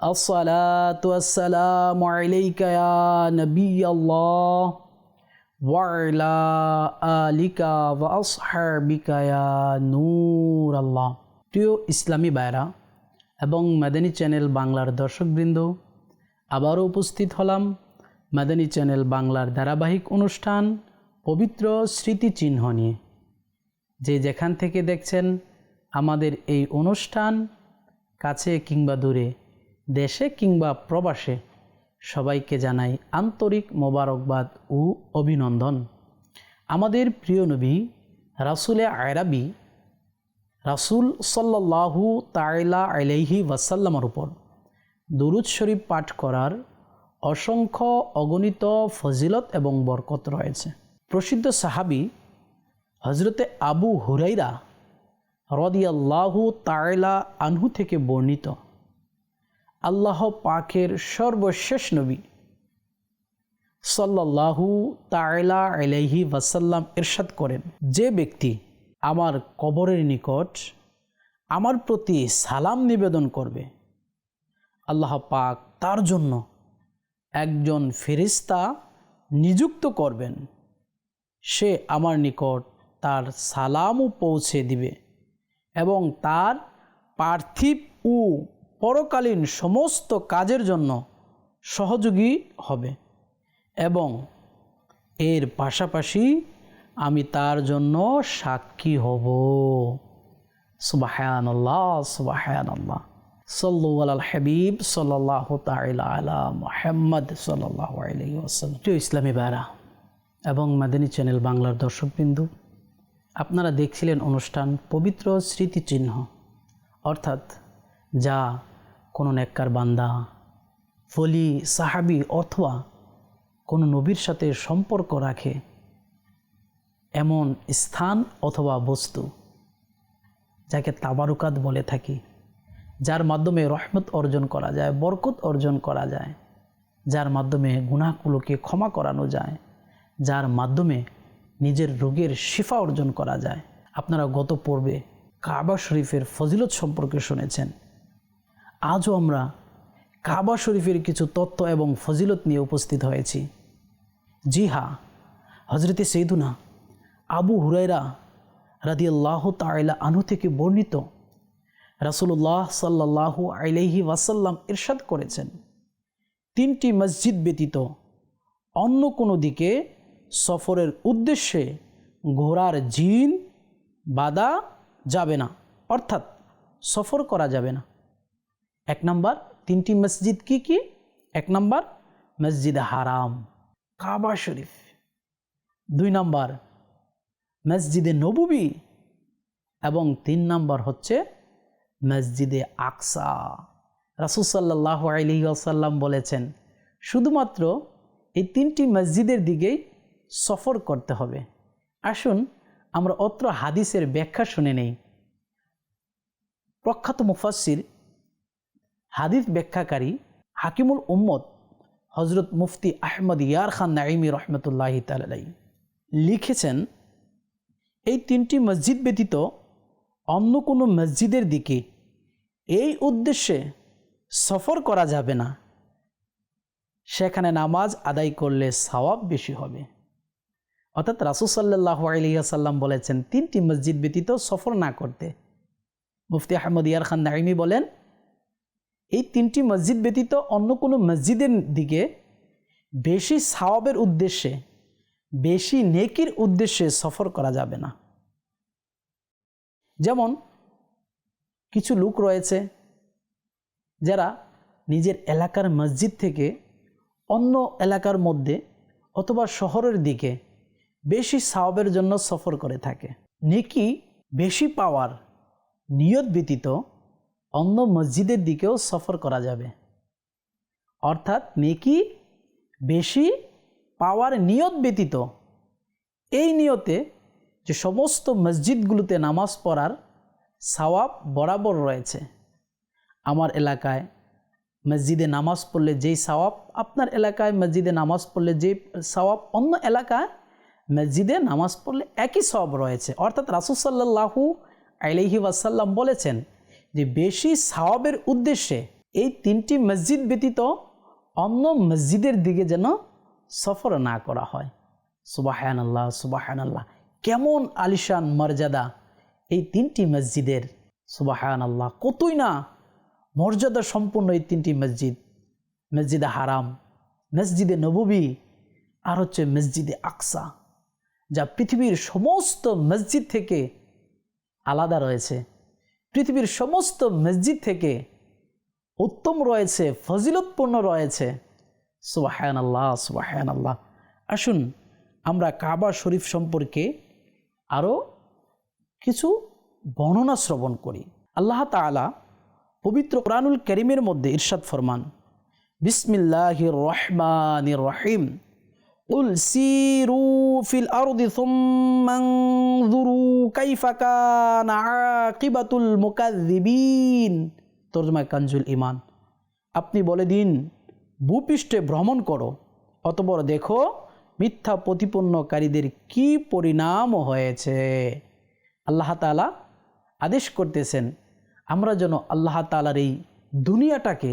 الصلاة والسلام عليك يا نبي الله وعلى آلك وأصحابك يا نور الله প্রিয় ইসলামী বায়রা এবং মাদানী চ্যানেল বাংলার দর্শকবৃন্দ আবারও উপস্থিত হলাম মাদানী চ্যানেল বাংলার ধারাবাহিক অনুষ্ঠান পবিত্র স্মৃতিচিহ্ন নিয়ে যে যেখান থেকে দেখছেন আমাদের এই অনুষ্ঠান কাছে কিংবা দূরে দেশে কিংবা প্রবাসে সবাইকে জানাই আন্তরিক মোবারকবাদ ও অভিনন্দন। আমাদের প্রিয় নবী, রাসুলে আয়রাবি রাসুল সাল্লাহু তাইলা আলাইহি ওয়াসাল্লামার উপর দুরুদ শরীফ পাঠ করার অসংখ্য অগণিত ফজিলত এবং বরকত রয়েছে। প্রসিদ্ধ সাহাবি হজরতে আবু হুরাইরা রদিয়াল্লাহু তাইলা আনহু থেকে বর্ণিত। আল্লাহ পাকের সর্বশেষ নবী। সাল্লাহু তাইলা আলাইহি ওয়াসাল্লাম এরশাদ করেন, যে ব্যক্তি আমার কবরের নিকট আমার প্রতি সালাম নিবেদন করবে, আল্লাহ পাক তার জন্য একজন ফেরিস্তা নিযুক্ত করবেন। সে আমার নিকট তার সালামও পৌঁছে দিবে এবং তার পার্থিব ও পরকালীন সমস্ত কাজের জন্য সহযোগী হবে এবং এর পাশাপাশি আমি তার জন্য সাক্ষী হব। সুবাহান আল্লাহ সুবাহান আল হাবিব সাল্লাহ আলা মোহাম্মদ সাল্লাহ প্রিয় ইসলামী বারা এবং মাদানী চ্যানেল বাংলার দর্শকবিন্দু, আপনারা দেখছিলেন অনুষ্ঠান পবিত্র স্মৃতিচিহ্ন, অর্থাৎ যা কোনো নেককার বান্দা, ফলি, সাহাবি অথবা কোনো নবীর সাথে সম্পর্ক রাখে এমন স্থান অথবা বস্তু যাকে তাবারুকাত বলে থাকি, যার মাধ্যমে রহমত অর্জন করা যায়, বরকত অর্জন করা যায়, যার মাধ্যমে গুণাগুলোকে ক্ষমা করানো যায়, যার মাধ্যমে নিজের রোগের শিফা অর্জন করা যায়। আপনারা গত পর্বে কাবা শরীফের ফজিলত সম্পর্কে শুনেছেন। আজও আমরা কাবা শরীফের কিছু তত্ত্ব এবং ফজিলত নিয়ে উপস্থিত হয়েছি। জি হা হজরতে সৈদুনা আবু হুরাইরা রাদিয়াল্লাহ তাইলা আনু থেকে বর্ণিত রাসুল্লাহ সাল্লাহু আলাইহি ওয়াসাল্লাম ইরশাদ করেছেন। তিনটি মসজিদ ব্যতীত অন্য কোনো দিকে সফরের উদ্দেশ্যে ঘোড়ার জিন বাধা যাবে না, অর্থাৎ সফর করা যাবে না। এক নম্বর, তিনটি মসজিদ কি কি? এক নম্বর, মসজিদ হারাম, কাবা শরীফ। দুই নম্বর, মসজিদে নবুবি। এবং তিন নম্বর হচ্ছে মসজিদে আকসা। রাসুসাল্লাহ আলী আসাল্লাম বলেছেন, শুধুমাত্র এই তিনটি মসজিদের দিকেই সফর করতে হবে। আসুন, আমরা অত্র হাদিসের ব্যাখ্যা শুনে নেই। প্রখ্যাত মুফাসির হাদিস ব্যাখ্যাকারী হাকিমুল উম্মদ হজরত মুফতি আহমদ ইয়ার খান নাইমি রহমতুল্লাহ তালাই লিখেছেন, এই তিনটি মসজিদ ব্যতীত অন্য কোনো মসজিদের দিকে এই উদ্দেশ্যে সফর করা যাবে না। সেখানে নামাজ আদায় করলে সওয়াব বেশি হবে। অর্থাৎ রাসুসাল্লাহ আলিয়াসাল্লাম বলেছেন, তিনটি মসজিদ ব্যতীত সফর না করতে। মুফতি আহমদ ইয়ার খান নাইমি বলেন এই তিনটি মসজিদ ব্যতীত অন্য কোনো মসজিদের দিকে বেশি সাওয়াবের উদ্দেশ্যে, বেশি নেকির উদ্দেশ্যে সফর করা যাবে না। যেমন, কিছু লোক রয়েছে যারা নিজের এলাকার মসজিদ থেকে অন্য এলাকার মধ্যে অথবা শহরের দিকে বেশি সাওয়াবের জন্য সফর করে থাকে। নেকি বেশি পাওয়ার, নিয়ত ব্যতীত অন্য মসজিদের দিকেও সফর করা যাবে। অর্থাৎ নেকি বেশি পাওয়ার নিয়ত ব্যতীত। এই নিয়তে যে সমস্ত মসজিদগুলোতে নামাজ পড়ার সওয়াব বরাবর রয়েছে। আমার এলাকায় মসজিদে নামাজ পড়লে যেই সওয়াব, আপনার এলাকায় মসজিদে নামাজ পড়লে যেই সওয়াব, অন্য এলাকায় মসজিদে নামাজ পড়লে একই সওয়াব রয়েছে। অর্থাৎ রাসুসাল্লাহু আলহি ওয়াসাল্লাম বলেছেন যে বেশি সাওয়াবের উদ্দেশ্যে এই তিনটি মসজিদ ব্যতীত অন্য মসজিদের দিকে যেন সফর না করা হয়। সুবাহান আল্লাহ সুবাহান আল্লাহ কেমন আলিশান মর্যাদা এই তিনটি মসজিদের? সুবাহান আল্লাহ কতই না মর্যাদা সম্পন্ন এই তিনটি মসজিদ। মসজিদে হারাম, মসজিদে নববী, আর হচ্ছে মসজিদে আকসা, যা পৃথিবীর সমস্ত মসজিদ থেকে আলাদা রয়েছে। পৃথিবীর সমস্ত মসজিদ থেকে উত্তম রয়েছে, ফজিলতপূর্ণ রয়েছে। সুবাহান আল্লাহ সুবাহান আল্লাহ আসুন, আমরা কাবা শরীফ সম্পর্কে আরও কিছু বর্ণনা শ্রবণ করি। আল্লাহ তালা পবিত্র কোরআনুল করিমের মধ্যে ইরশাদ ফরমান বিসমিল্লাহ রহমান রহিম। قل سيروا في الأرض ثم انظروا كيف كان عاقبة المكذبين তর্জমা কাঞ্জুল ইমান আপনি বলে দিন ভূপৃষ্ঠে ভ্রমণ করো অতপর দেখো মিথ্যা প্রতিপন্নকারীদের কি পরিণাম হয়েছে আল্লাহ তালা আদেশ করতেছেন আমরা যেন আল্লাহ তালার এই দুনিয়াটাকে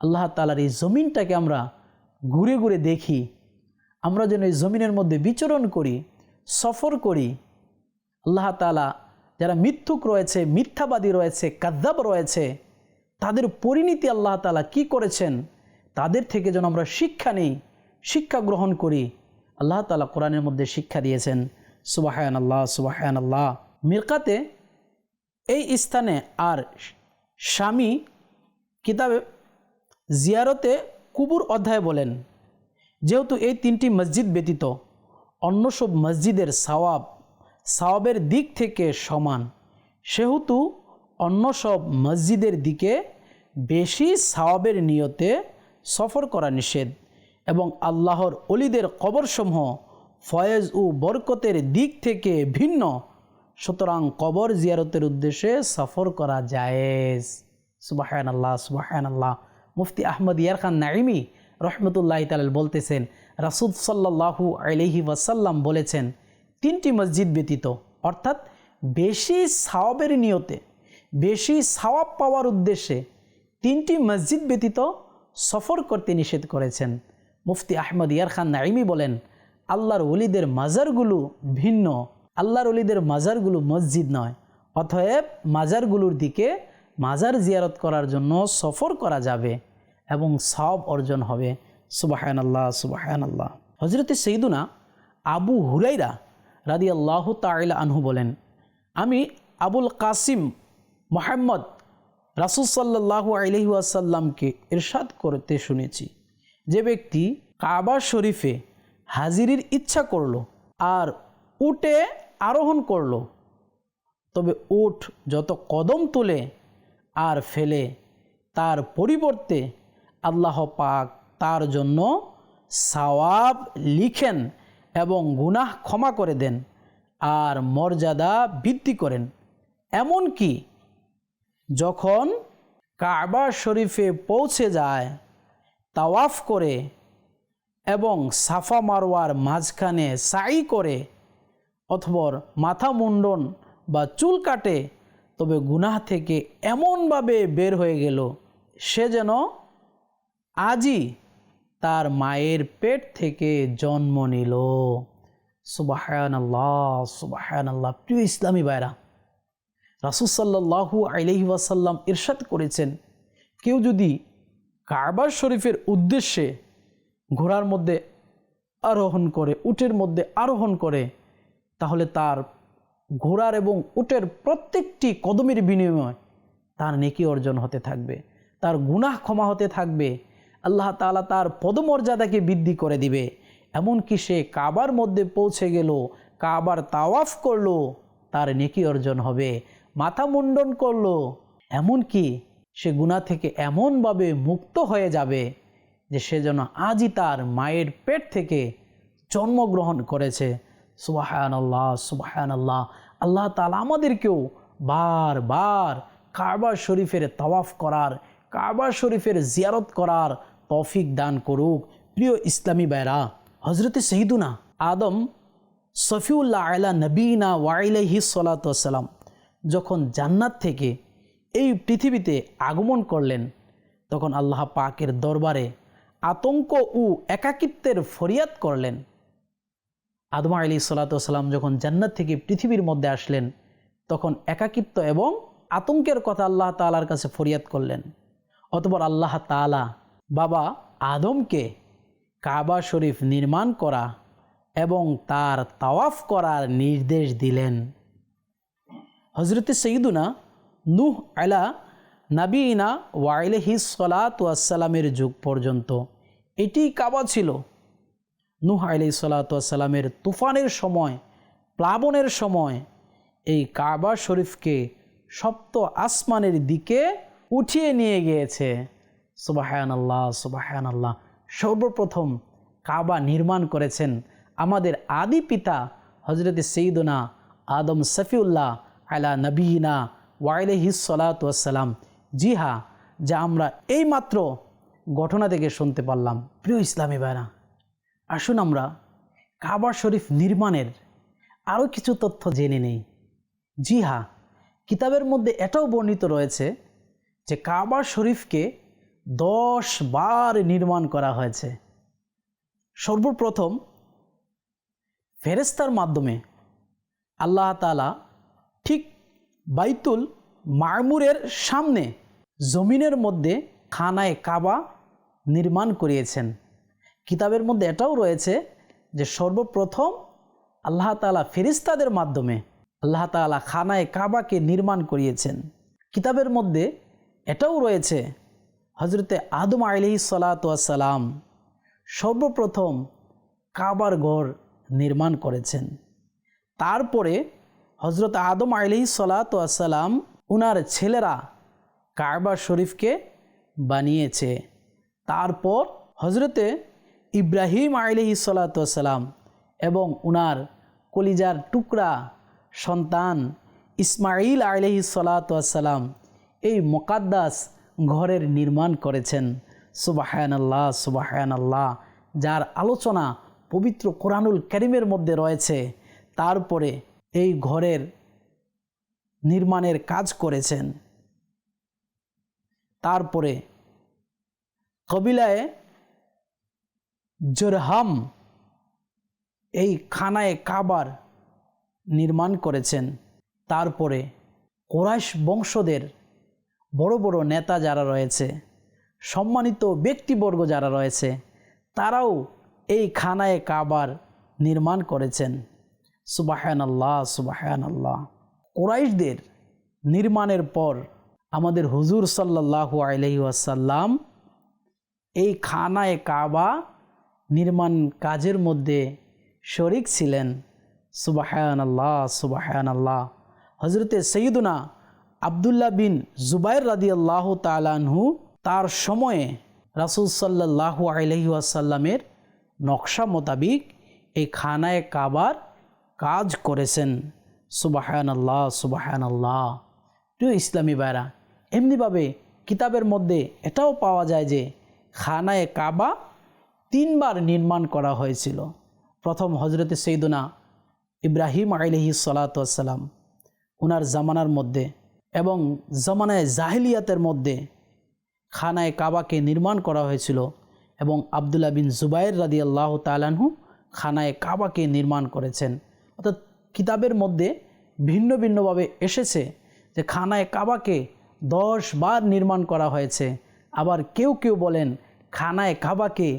আল্লাহ তালার এই জমিনটাকে আমরা ঘুরে ঘুরে দেখি আমরা যেন এই জমিনের মধ্যে বিচরণ করি, সফর করি। আল্লাহ তালা যারা মিথ্যুক রয়েছে, মিথ্যাবাদী রয়েছে কাদ্দাব রয়েছে, তাদের পরিণতি আল্লাহ তালা কি করেছেন? তাদের থেকে যেন আমরা শিক্ষা নেই, শিক্ষা গ্রহণ করি। আল্লাহ তালা কোরআনের মধ্যে শিক্ষা দিয়েছেন সুবাহায়ন আল্লাহ সুবাহায়ন আল্লাহ মিরকাতে এই স্থানে আর স্বামী কিতাবে জিয়ারতে কুবুর অধ্যায় বলেন। যেহেতু এই তিনটি মসজিদ ব্যতীত অন্য সব মসজিদের সওয়াব সওয়াবের দিক থেকে সমান, সেহেতু অন্য সব মসজিদের দিকে বেশি সওয়াবের নিয়তে সফর করা নিষেধ এবং আল্লাহর অলিদের কবরসমূহ ফয়েজ ও বরকতের দিক থেকে ভিন্ন। সুতরাং কবর জিয়ারতের উদ্দেশ্যে সফর করা জায়েজ। সুবাহান আল্লাহ সুবাহান আল্লাহ মুফতি আহমদ ইয়ার খান নাইমি রহমতুল্লাহ তাল বলতেছেন রাসুদ সাল্লাহু আলহি ওয়াসাল্লাম বলেছেন, তিনটি মসজিদ ব্যতীত, অর্থাৎ বেশি সাওয়াবের নিয়তে, বেশি সাওয়াব পাওয়ার উদ্দেশ্যে তিনটি মসজিদ ব্যতীত সফর করতে নিষেধ করেছেন। মুফতি আহমদ ইয়ার খান নাইমি বলেন, আল্লাহর ওলিদের মাজারগুলো ভিন্ন, আল্লাহর অলিদের মাজারগুলো মসজিদ নয়, অতএব মাজারগুলোর দিকে মাজার জিয়ারত করার জন্য সফর করা যাবে। এবং সব অর্জন হবে। সুবাহান আল্লাহ সুবাহান আল্লাহ হজরত সৈদুনা আবু হুরাইরা রাদি আল্লাহ তাইলা আনহু বলেন, আমি আবুল কাসিম মোহাম্মদ রাসুল সাল্লাহ আলহি আসাল্লামকে ইরশাদ করতে শুনেছি। যে ব্যক্তি কাবা শরীফে হাজিরির ইচ্ছা করল আর উটে আরোহণ করল, তবে উঠ যত কদম তোলে আর ফেলে, তার পরিবর্তে আল্লাহ পাক তার জন্য সওয়াব লিখেন এবং গুনাহ ক্ষমা করে দেন আর মর্যাদা বৃদ্ধি করেন। এমন কি যখন কাবা শরীফে পৌঁছে যায়, তাওয়াফ করে এবং সাফা মারোয়ার মাঝখানে সাই করে অথবা মাথা মুন্ডন বা চুল কাটে, তবে গুনাহ থেকে এমনভাবে বের হয়ে গেল, সে যেন আজই তার মায়ের পেট থেকে জন্ম নিল। সুবাহান আল্লাহ সুবাহান আল্লাহ প্রিয় ইসলামী বাইরা রাসুসাল্লাহু আলহি ইরশাদ করেছেন, কেউ যদি কারবার শরীফের উদ্দেশ্যে ঘোড়ার মধ্যে আরোহণ করে, উটের মধ্যে আরোহণ করে, তাহলে তার ঘোড়ার এবং উটের প্রত্যেকটি কদমের বিনিময় তার নেকি অর্জন হতে থাকবে, তার গুনাহ ক্ষমা হতে থাকবে আল্লাহ তালা তার পদমর্যাদাকে বৃদ্ধি করে দিবে। এমনকি সে কাবার মধ্যে পৌঁছে গেল, কাবার তাওয়াফ করল, তার নেকি অর্জন হবে, মাথা মুন্ডন করল। এমনকি সে গুণা থেকে এমনভাবে মুক্ত হয়ে যাবে যে সে যেন আজই তার মায়ের পেট থেকে জন্মগ্রহণ করেছে। সুবাহান আল্লাহ সুবাহান আল্লাহ আল্লাহ তালা আমাদেরকেও বার বার কাবা শরীফের তওয়াফ করার কারবার শরীফের জিয়ারত করার তৌফিক দান করুক। প্রিয় ইসলামী বেরা হজরতে শহীদুনা আদম সফিউল্লাহ আলা নবীনা ওয়াইলাহি সালাতাম যখন জান্নাত থেকে এই পৃথিবীতে আগমন করলেন, তখন আল্লাহ পাকের দরবারে আতঙ্ক ও একাকিত্বের ফরিয়াদ করলেন। আদম আলী সাল্লাতাম যখন জান্নাত থেকে পৃথিবীর মধ্যে আসলেন, তখন একাকিত্ব এবং আতঙ্কের কথা আল্লাহ তালার কাছে ফরিয়াদ করলেন। অতপর আল্লাহ তালা বাবা আদমকে কাবা শরীফ নির্মাণ করা এবং তার তাওয়াফ করার নির্দেশ দিলেন। হজরতে সঈদুনা নুহ আলা নাবিনা ওয়াইলহি সালাতামের যুগ পর্যন্ত এটি কাবা ছিল। নুহ আলি সালাতামের তুফানের সময়, প্লাবনের সময় এই কাবা শরীফকে সপ্ত আসমানের দিকে উঠিয়ে নিয়ে গিয়েছে। সুবাহান আল্লাহ সুবাহান আল্লাহ সর্বপ্রথম কাবা নির্মাণ করেছেন আমাদের আদি পিতা হজরত সঈদুনা আদম সফিউল্লাহ আলা নবীনা ওয়াইলহি সালাতাম জি যা আমরা এইমাত্র ঘটনা থেকে শুনতে পারলাম। প্রিয় ইসলামী ভাইরা, আসুন আমরা কাবা শরীফ নির্মাণের আরও কিছু তথ্য জেনে নেই। জি হ্যাঁ কিতাবের মধ্যে এটাও বর্ণিত রয়েছে যে কাবা শরীফকে দশ বার নির্মাণ করা হয়েছে। সর্বপ্রথম ফেরেস্তার মাধ্যমে আল্লাহ তালা ঠিক বাইতুল মারমুরের সামনে জমিনের মধ্যে খানায় কাবা নির্মাণ করিয়েছেন। কিতাবের মধ্যে এটাও রয়েছে যে সর্বপ্রথম আল্লাহ তালা ফেরিস্তাদের মাধ্যমে আল্লাহ তালা খানায় কাবাকে নির্মাণ করিয়েছেন। কিতাবের মধ্যে এটাও রয়েছে হজরতে আদম আলহি সালাতাম সর্বপ্রথম কাবার ঘর নির্মাণ করেছেন। তারপরে হজরত আদম আলহি সালাতাম উনার ছেলেরা কারবা শরীফকে বানিয়েছে। তারপর হজরতে ইব্রাহিম আলহি সালাতাম এবং উনার কলিজার টুকরা সন্তান ইসমাইল আলহি সালাতাম এই মোকাদ্দাস ঘরের নির্মাণ করেছেন। সুবাহায়ন আল্লাহ আল্লাহ যার আলোচনা পবিত্র কোরআনুল করিমের মধ্যে রয়েছে, তারপরে এই ঘরের নির্মাণের কাজ করেছেন। তারপরে কবিলায় জোরহাম এই খানায় কাবার নির্মাণ করেছেন। তারপরে কোরাইশ বংশদের বড় বড় নেতা যারা রয়েছে, সম্মানিত ব্যক্তিবর্গ যারা রয়েছে, তারাও এই খানায় কাবার নির্মাণ করেছেন। সুবাহান আল্লাহ সুবাহান আল্লাহ কোরাইশদের নির্মাণের পর আমাদের হুজুর সাল্লাহু আলহি আসাল্লাম এই খানায় কাবা নির্মাণ কাজের মধ্যে শরিক ছিলেন। সুবাহান আল্লাহ সুবাহান আল্লাহ হজরতে সঈদুনা আবদুল্লাহ বিন জুবাইর রাদি আল্লাহ তালানহু তার সময়ে রাসুল সাল্লাহু আলহি আসাল্লামের নকশা মোতাবিক এই খানায় কাবার কাজ করেছেন। সুবাহান আল্লাহ সুবাহান আল্লাহ প্রিয় ইসলামী বাইরা এমনিভাবে কিতাবের মধ্যে এটাও পাওয়া যায় যে খানায় কাবা তিনবার নির্মাণ করা হয়েছিল। প্রথম হজরতে সৈদুনা ইব্রাহিম আলহি সালাতাম ওনার জামানার মধ্যে এবং জামানায় জাহিলিয়াতের মধ্যে খানায় কাবাকে নির্মাণ করা হয়েছিল এবং আবদুল্লাহ বিন জুবাইর রাদি আল্লাহ তালানহু খানায় কাবাকে নির্মাণ করেছেন। অর্থাৎ কিতাবের মধ্যে ভিন্ন ভিন্নভাবে এসেছে যে খানায় কাবাকে দশ বার নির্মাণ করা হয়েছে। আবার কেউ কেউ বলেন খানায় কাবাকে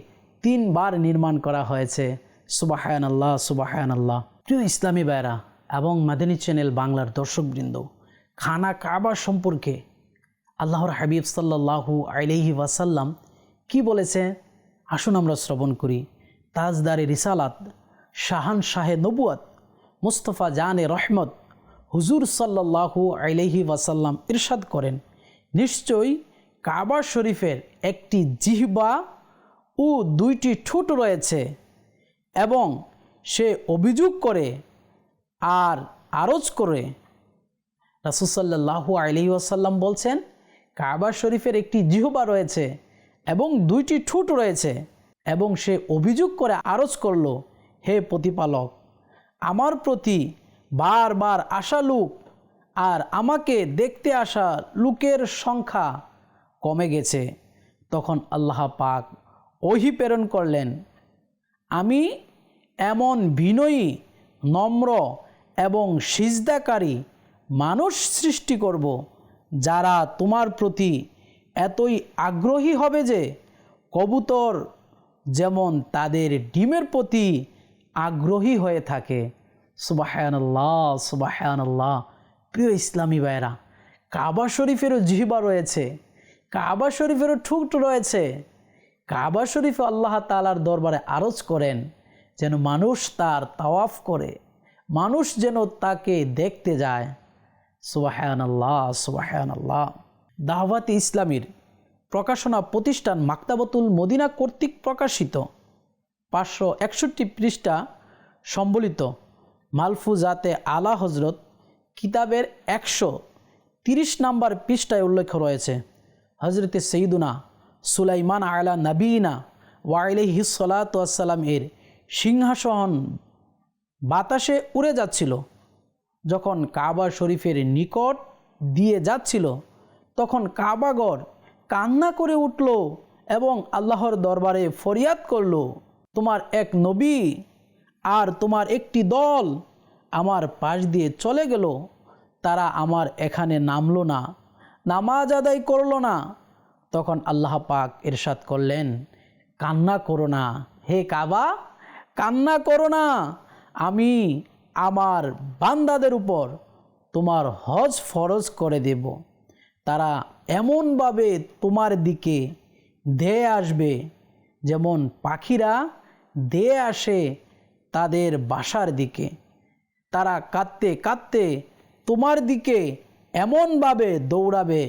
তিনবার নির্মাণ করা হয়েছে। সুবাহায়ন আল্লাহ সুবাহায়ন আল্লাহ প্রিয় ইসলামী বায়রা এবং মাদিনী চ্যানেল বাংলার দর্শকবৃন্দ খানা কাবা সম্পর্কে আল্লাহর হাবিব সাল্লাহু আলহি ওয়াসাল্লাম কি বলেছে? আসুন আমরা শ্রবণ করি। তাজদারে রিসালাত, শাহান শাহে নবুয়াত, মুস্তফা জানে রহমত হুজুর সাল্লাহু আলহি ওয়াসাল্লাম ইরশাদ করেন। নিশ্চয়ই কাবা শরীফের একটি জিহবা ও দুইটি ঠোঁট রয়েছে এবং সে অভিযোগ করে আর আরজ করে রাসুসাল্লাহু আলহি আসাল্লাম বলছেন, কাবা শরীফের একটি জিহবা রয়েছে এবং দুইটি ঠোঁট রয়েছে এবং সে অভিযোগ করে আরজ করল, হে প্রতিপালক, আমার প্রতি বারবার আসা লোক আর আমাকে দেখতে আসা লোকের সংখ্যা কমে গেছে। তখন আল্লাহ পাক ওহি প্রেরণ করলেন, আমি এমন বিনয়ী, নম্র এবং সিজদাকারী মানুষ সৃষ্টি করব, যারা তোমার প্রতি এতই আগ্রহী হবে যে কবুতর যেমন তাদের ডিমের প্রতি আগ্রহী হয়ে থাকে। সুবাহায়ান্লাহ সুবাহায়ান্লাহ প্রিয় ইসলামী ভাইরা কাবা শরীফেরও জিহিবা রয়েছে, কাবা শরীফেরও ঠুকট রয়েছে। কাবা শরীফে আল্লাহ তালার দরবারে আরজ করেন যেন মানুষ তার তাওয়াফ করে, মানুষ যেন তাকে দেখতে যায়। সুবাহান আল্লাহ সুবাহান আল্লাহ ইসলামীর প্রকাশনা প্রতিষ্ঠান মাক্তাবতুল মদিনা কর্তৃক প্রকাশিত। পাঁচশো একষট্টি পৃষ্ঠা সম্বলিত মালফুজাতে আলা হজরত কিতাবের একশো তিরিশ নাম্বার পৃষ্ঠায় উল্লেখ রয়েছে। হজরতে সঈদুনা সুলাইমান আলা নবীনা ওয়াইলহি সালাতাম এর সিংহাসন বাতাসে উড়ে যাচ্ছিল। যখন কাবা শরীফের নিকট দিয়ে যাচ্ছিল, তখন কাবাগর কান্না করে উঠল এবং আল্লাহর দরবারে ফরিয়াদ করল, তোমার এক নবী আর তোমার একটি দল আমার পাশ দিয়ে চলে গেল। তারা আমার এখানে নামলো না, নামাজ আদায় করল না। তখন আল্লাহ পাক এরশাদ করলেন, কান্না করো না, হে কাবা, কান্না করো না। আমি আমার বান্দাদের উপর তোমার হজ ফরজ করে দেব। তারা এমনভাবে তোমার দিকে ধেয়ে আসবে যেমন পাখিরা ধেয়ে আসে তাদের বাসার দিকে। তারা কাঁদতে কাঁদতে তোমার দিকে এমনভাবে দৌড়াবে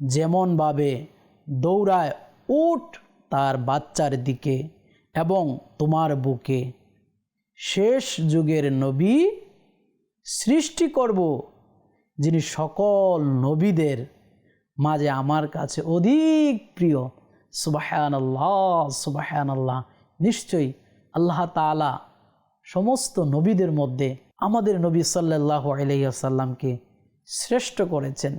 যেমনভাবে দৌড়ায় উঠ তার বাচ্চার দিকে এবং তোমার বুকে। শেষ যুগের নবী সৃষ্টি করব, যিনি সকল নবীদের মাঝে আমার কাছে অধিক প্রিয়। সুবাহান আল্লাহ সুবাহান আল্লাহ নিশ্চয়ই আল্লাহ তালা সমস্ত নবীদের মধ্যে আমাদের নবী সাল্লাহ আলাইসাল্লামকে শ্রেষ্ঠ করেছেন,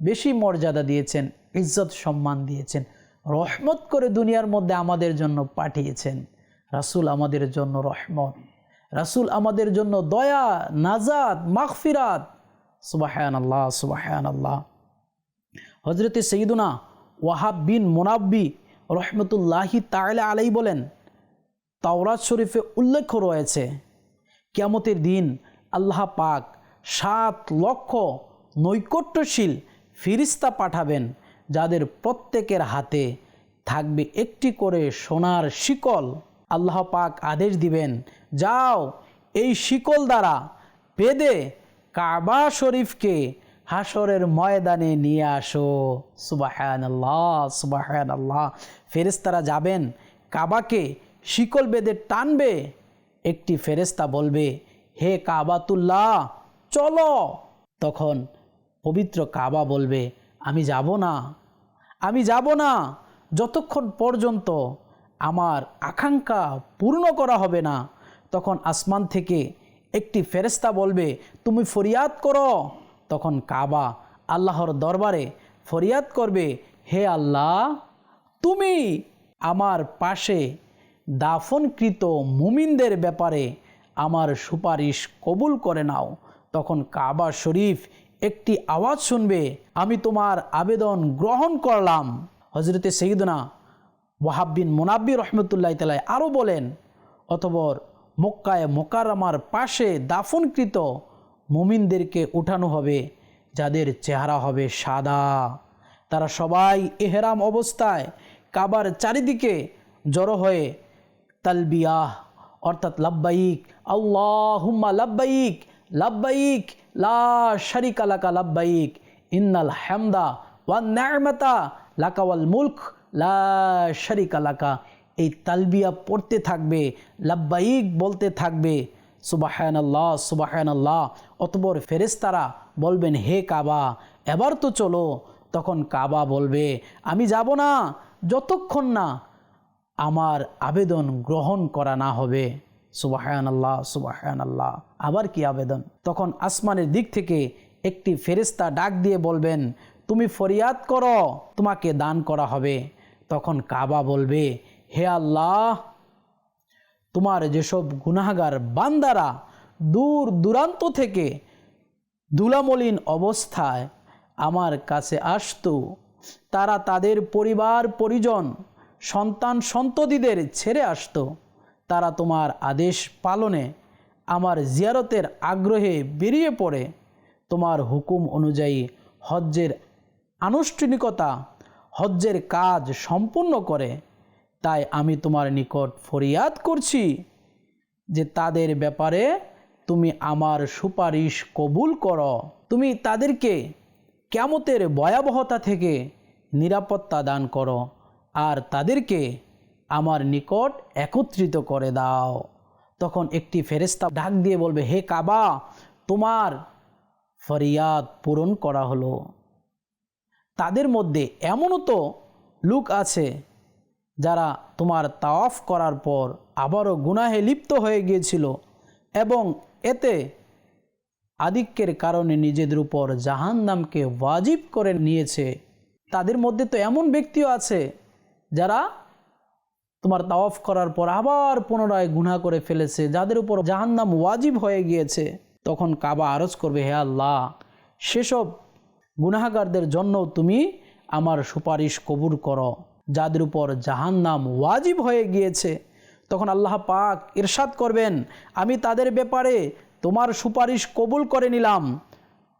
বেশি মর্যাদা দিয়েছেন, ইজ্জত সম্মান দিয়েছেন, রহমত করে দুনিয়ার মধ্যে আমাদের জন্য পাঠিয়েছেন। রাসুল আমাদের জন্য রহমত। রাসুল আমাদের জন্য দয়া নাজাদ মাগফিরাত। সুবাহান আল্লাহ সুবাহান আল্লাহ হজরতে সঈদুনা ওয়াহাব বিন মোনাব্বি রহমতুল্লাহি তাইলা আলাই বলেন, তাওরাত শরীফে উল্লেখ রয়েছে কেমতের দিন আল্লাহ পাক সাত লক্ষ নৈকট্যশীল ফিরিস্তা পাঠাবেন, যাদের প্রত্যেকের হাতে থাকবে একটি করে সোনার শিকল। আল্লাহ পাক আদেশ দিবেন, যাও এই শিকল দ্বারা বেদে কাবা শরীফকে হাসরের ময়দানে নিয়ে আসো। সুবাহান আল্লাহ সুবাহান আল্লাহ ফেরেস্তারা যাবেন, কাবাকে শিকল বেদে টানবে, একটি ফেরেস্তা বলবে, হে কাবাতুল্লাহ, চলো। তখন পবিত্র কাবা বলবে, আমি যাব না, আমি যাব না, যতক্ষণ পর্যন্ত আমার আকাঙ্ক্ষা পূর্ণ করা হবে না। তখন আসমান থেকে একটি ফেরেস্তা বলবে, তুমি ফরিয়াদ করো। তখন কাবা আল্লাহর দরবারে ফরিয়াদ করবে, হে আল্লাহ, তুমি আমার পাশে দাফনকৃত মুমিনদের ব্যাপারে আমার সুপারিশ কবুল করে নাও। তখন কাবা শরীফ একটি আওয়াজ শুনবে, আমি তোমার আবেদন গ্রহণ করলাম। হজরতে সঈদনা ওয়াহাব্বিন মোনাব্বি রহমতুল্লাহ তালাই আরও বলেন অতবর মক্কায় মোকারামার পাশে দাফনকৃত মুমিনদেরকে উঠানো হবে, যাদের চেহারা হবে সাদা। তারা সবাই এহেরাম অবস্থায় কাবার চারিদিকে জড়ো হয়ে তালবিয়াহ, অর্থাৎ লাব্বাইক আল্লাহুম্মা লাব্বাইক লাব্বাইক লা শারিকা লাকা লাব্বাইক ইন্নাল হামদা ওয়ান না'মাতা লাকা ওয়াল মুলক লা শারিকা লাকা। এই তালবিয়া পড়তে থাকবে, লাব্বাইক বলতে থাকবে সুবাহান আল্লাহ সুবাহান আল্লাহ অতপর ফেরেস্তারা বলবেন, হে কাবা, এবার তো চলো। তখন কাবা বলবে, আমি যাব না, যতক্ষণ না আমার আবেদন গ্রহণ করা না হবে। সুবাহান আল্লাহ সুবাহান আল্লাহ আবার কি আবেদন? তখন আসমানের দিক থেকে একটি ফেরেস্তা ডাক দিয়ে বলবেন, তুমি ফরিয়াদ করো, তোমাকে দান করা হবে। তখন কাবা বলবে, হে আল্লাহ, তোমার যেসব গুনাহগার বান্দারা দূর দূরান্ত থেকে দুলামলিন অবস্থায় আমার কাছে আসতো, তারা তাদের পরিবার, পরিজন, সন্তান সন্ততিদের ছেড়ে আসতো। তারা তোমার আদেশ পালনে আমার জিয়ারতের আগ্রহে বেরিয়ে পড়ে। তোমার হুকুম অনুযায়ী হজ্জের আনুষ্ঠানিকতা হজ্জের কাজ সম্পূর্ণ করে, তাই আমি তোমার নিকট ফরিয়াদ করছি যে তাদের ব্যাপারে তুমি আমার সুপারিশ কবুল করো। তুমি তাদেরকে ক্যামতের ভয়াবহতা থেকে নিরাপত্তা দান করো আর তাদেরকে আমার নিকট একত্রিত করে দাও। তখন একটি ফেরেস্তা ডাক দিয়ে বলবে, হে কাবা, তোমার ফরিয়াদ পূরণ করা হলো। তাদের মধ্যে এমনও তো লোক আছে যারা তোমার তাওয়াফ করার পর আবারও গুনাহে লিপ্ত হয়ে গিয়েছিল এবং এতে আধিক্যের কারণে নিজেদের উপর জাহান্নামকে ওয়াজিব করে নিয়েছে। তাদের মধ্যে তো এমন ব্যক্তিও আছে যারা তোমার তাওয়াফ করার পর আবার পুনরায় গুনাহ করে ফেলেছে, যাদের উপর জাহান্নাম ওয়াজিব হয়ে গিয়েছে। তখন কাবা আরজ করবে, হে আল্লাহ, সেসব গুনাহগারদের জন্য তুমি আমার সুপারিশ কবুল করো, যাদের উপর জাহান্নাম ওয়াজিব হয়ে গিয়েছে। তখন আল্লাহ পাক ইরশাদ করবেন, আমি তাদের ব্যাপারে তোমার সুপারিশ কবুল করে নিলাম।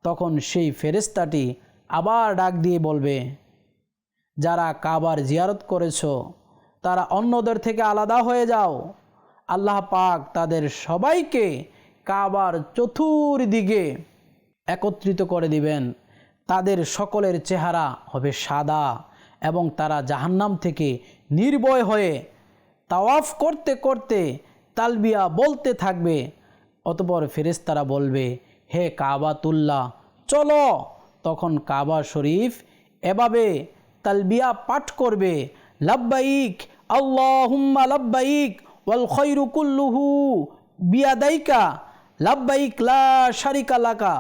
তখন সেই ফেরেস্তাটি আবার ডাক দিয়ে বলবে, যারা কাবার জিয়ারত করেছ, তারা অন্যদের থেকে আলাদা হয়ে যাও। আল্লাহ পাক তাদের সবাইকে কাবার চতুর্দিকে একত্রিত করে দিবেন। তাদের সকলের চেহারা হবে সাদা এবং তারা জাহান্নাম থেকে নির্ভয় হয়ে তাওয়াফ করতে করতে তালবিয়া বলতে থাকবে। অতপর ফেরেস্তারা বলবে, হে কাবাতুল্লাহ, চলো। তখন কাবা শরীফ এভাবে তালবিয়া পাঠ করবে, লাব্বাইক, আল্লাহুম্মা লাব্বাইক, ওয়াল খৈরু কুল্লুহু বিয়াদাইকা, লাব্বাইক লা শারিকা লাকা,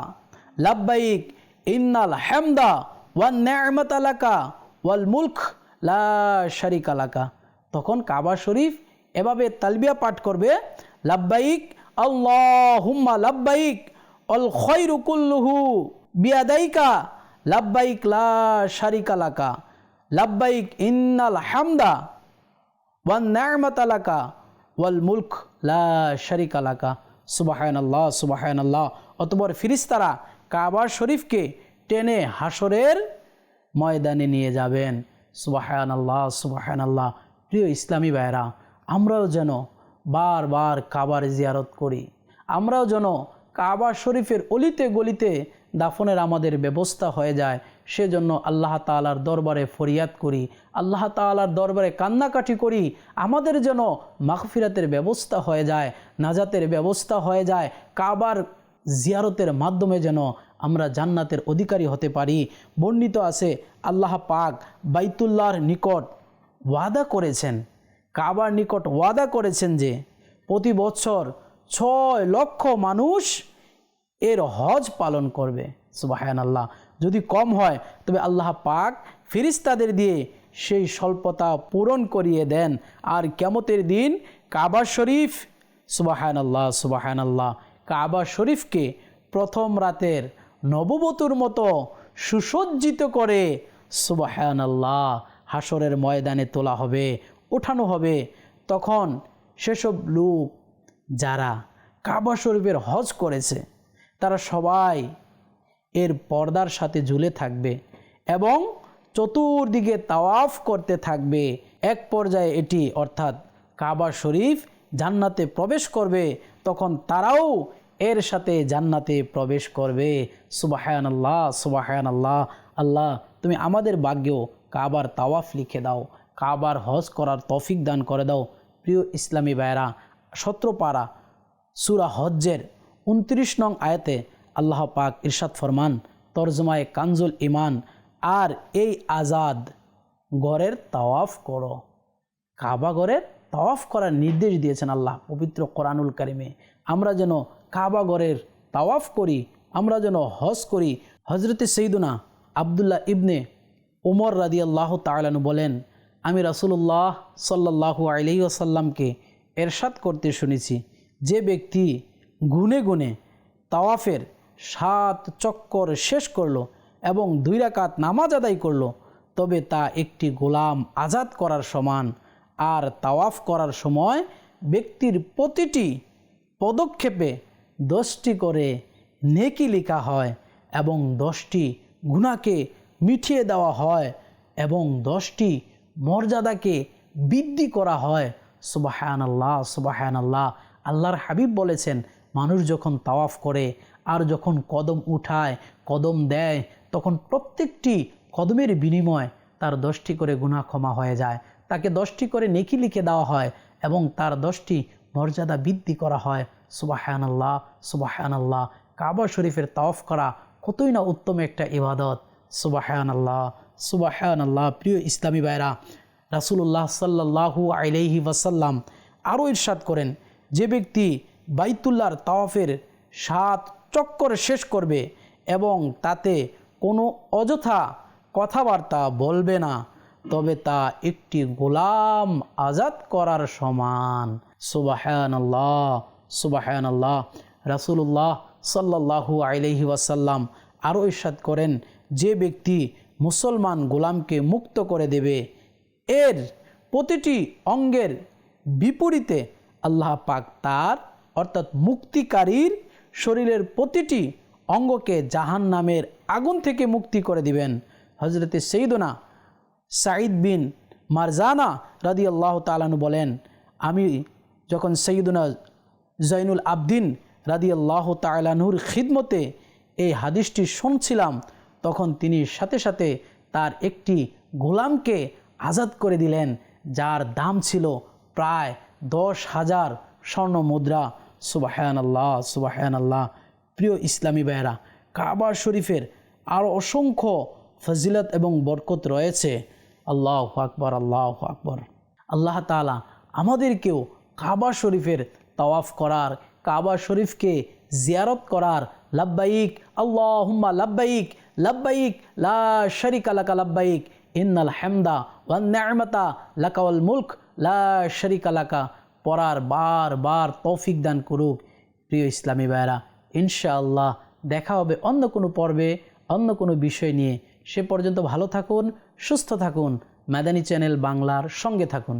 লাব্বাইক ইন্নাল হামদা ওয়ান নি'মাতা লাকা ওয়াল মুলক লা শারিকা লাকা। তখন কাবা শরীফ এভাবে তালবিয়া পাঠ করবে, লাব্বাইক আল্লাহুম্মা লাব্বাইক অল খৈরু কুল্লুহু বিয়াদাইকা, লাব্বাইক লা শারিকা লাকা। লাব্বাইক ইন্নাল হামদা ওয়ান নি'মাতা লাকা ওয়াল মুলক লা শারিকা লাকা। সুবাহান আল্লাহ সুবাহান আল্লাহ অতপর ফিরিস্তারা কাবার শরীফকে টেনে হাসরের ময়দানে নিয়ে যাবেন। সুবাহান আল্লাহ সুবাহান আল্লাহ প্রিয় ইসলামী ভাইরা আমরাও যেন বারবার কাবার জিয়ারত করি। আমরাও যেন কাবা শরীফের অলিতে গলিতে দাফনের আমাদের ব্যবস্থা হয়ে যায়, সেজন্য আল্লাহ তালার দরবারে ফরিয়াদ করি, আল্লাহ তালার দরবারে কান্নাকাটি করি, আমাদের যেন মাখফিরাতের ব্যবস্থা হয়ে যায়, নাজাতের ব্যবস্থা হয়ে যায়, কাবার জিয়ারতের মাধ্যমে যেন আমরা জান্নাতের অধিকারী হতে পারি। বর্ণিত আছে, আল্লাহ পাক বাইতুল্লাহর নিকট ওয়াদা করেছেন, কাবার নিকট ওয়াদা করেছেন যে, প্রতি বছর ছয় লক্ষ মানুষ এর হজ পালন করবে। সুবাহান আল্লাহ যদি কম হয়, তবে আল্লাহ পাক ফিরিস্তাদের দিয়ে সেই স্বল্পতা পূরণ করিয়ে দেন। আর কেমতের দিন কাবা শরীফ সুবাহান আল্লাহ সুবাহান আল্লাহ কাবা শরীফকে প্রথম রাতের নববতুর মতো সুসজ্জিত করে সুবাহান আল্লাহ হাসরের ময়দানে তোলা হবে, ওঠানো হবে। তখন সেসব লোক যারা কাবা শরীফের হজ করেছে, তারা সবাই এর পর্দার সাথে ঝুলে থাকবে এবং চতুর্দিকে তাওয়াফ করতে থাকবে। এক পর্যায়ে এটি অর্থাৎ কাবা শরীফ জান্নাতে প্রবেশ করবে, তখন তারাও এর সাথে জান্নাতে প্রবেশ করবে। সুবাহান আল্লাহ সুবাহান আল্লাহ আল্লাহ তুমি আমাদের ভাগ্যেও কাবার তাওয়াফ লিখে দাও, কাবার হজ করার তৌফিক দান করে দাও। প্রিয় ইসলামী ভাইয়েরা, সত্রপাড়া সুরা হজ্জের উনত্রিশ নং আয়াতে আল্লাহ পাক ইরশাদ ফরমান, তর্জমায় কানজুল ইমান আর এই আজাদ গড়ের তাওয়াফ করো। কাবা গড়ের তাওয়াফ করার নির্দেশ দিয়েছেন আল্লাহ পবিত্র কোরআনুল কারিমে। আমরা যেন কাবা গড়ের তাওয়াফ করি, আমরা যেন হজ করি। হজরতে সৈদুনা আবদুল্লাহ ইবনে ওমর রাদি আল্লাহ তালানু বলেন, আমি রাসুল্লাহ সাল্লাহু আলহি আসাল্লামকে এরশাদ করতে শুনেছি। যে ব্যক্তি গুনে গুনে তাওয়াফের সাত চক্কর শেষ করল এবং দুই রাকাত নামাজ আদায় করল, তবে তা একটি গোলাম আজাদ করার সমান আর তাওয়াফ করার সময় ব্যক্তির প্রতিটি পদক্ষেপে দশটি করে নেকি লেখা হয় এবং দশটি গুণাকে মিটিয়ে দেওয়া হয় এবং দশটি মর্যাদাকে বৃদ্ধি করা হয়। সুবাহান আল্লাহ সুবাহান আল্লাহ আল্লাহর হাবিব বলেছেন, মানুষ যখন তাওয়াফ করে আর যখন কদম উঠায়, কদম দেয়, তখন প্রত্যেকটি কদমের বিনিময় তার দশটি করে গুণা ক্ষমা হয়ে যায়। তাকে দশটি করে নেকি লিখে দেওয়া হয় এবং তার দশটি মর্যাদা বৃদ্ধি করা হয়। সুবাহান আল্লাহ সুবাহান আল্লাহ কাবা শরীফের তাওয়াফ করা কতই না উত্তম একটা ইবাদত। সুবাহান আল্লাহ প্রিয় ইসলামী ভাইরা রাসুল্লাহ সাল্লাহু আলাইহি ওয়াসাল্লাম আরও ইরশাদ করেন, যে ব্যক্তি বাইতুল্লাহর তাওয়াফের সাত চক্কর শেষ করবে এবং তাতে কোনো অযথা কথাবার্তা বলবে না তবে তা একটি গোলাম আজাদ করার সমান। সুবাহান আল্লাহ সুবাহান আল্লাহ রাসুল্লাহ সাল্লাহু আলহি ওয়াসাল্লাম আরও ইরশাদ করেন, যে ব্যক্তি মুসলমান গোলামকে মুক্ত করে দেবে, এর প্রতিটি অঙ্গের বিপরীতে আল্লাহ পাক তার, অর্থাৎ মুক্তিকারীর শরীরের প্রতিটি অঙ্গকে জাহান নামের আগুন থেকে মুক্তি করে দিবেন। হজরতে সেইদনা সাঈদ বিন মারজানা রাদি আল্লাহ তালানু বলেন, আমি যখন সঈদুনা জৈনুল আবদিন রাদি আল্লাহ তালানুর খিদমতে এই হাদিসটি শুনছিলাম, তখন তিনি সাথে সাথে তার একটি গোলামকে আজাদ করে দিলেন, যার দাম ছিল প্রায় দশ হাজার স্বর্ণ মুদ্রা। সুবাহান আল্লাহ সুবাহান আল্লাহ প্রিয় ইসলামী ভাইয়েরা, কাবা শরীফের আরও অসংখ্য ফজিলত এবং বরকত রয়েছে। আল্লাহ আকবর আল্লাহ আকবর। আল্লাহ তালা আমাদেরকেও কাবা শরীফের তাওয়াফ করার, কাবা শরীফকে জিয়ারত করার, লাব্বাইক আল্লাহ হুম্মা লাব্বাইক লাব্বাইক, লা শরিক আলাকা লাব্বাইক, ইন্নাল হেমদা ওয়ান নামতা লাকাওয়াল মুলক, লা শরিক আলাকা পড়ার বার বার তৌফিক দান করুক, প্রিয় ইসলামী ভাইরা ইনশাআল্লাহ দেখা হবে অন্য কোনো পর্বে, অন্য কোনো বিষয় নিয়ে। সে পর্যন্ত ভালো থাকুন সুস্থ থাকুন। মাদানী চ্যানেল বাংলার সঙ্গে থাকুন।